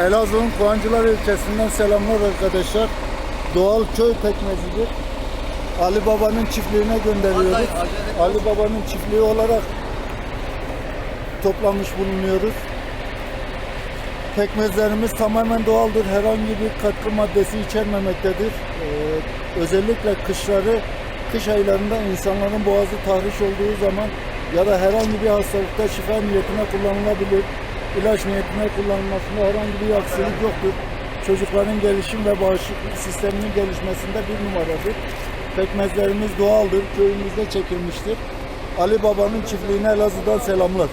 Elazığ'ın Kovancılar ilçesinden selamlar arkadaşlar. Doğal köy pekmezidir. Ali Baba'nın çiftliğine gönderiyoruz. Ali Baba'nın çiftliği olarak toplamış bulunuyoruz. Pekmezlerimiz tamamen doğaldır. Herhangi bir katkı maddesi içermemektedir. Ee, özellikle kışları, kış aylarında insanların boğazı tahriş olduğu zaman ya da herhangi bir hastalıkta şifa niyetine kullanılabilir. İlaç niyetine kullanılmasında herhangi bir aksilik yoktur. Çocukların gelişim ve bağışıklık sisteminin gelişmesinde bir numaradır. Pekmezlerimiz doğaldır. Köyümüzde çekilmiştir. Ali Baba'nın çiftliğine Elazığ'dan selamlar.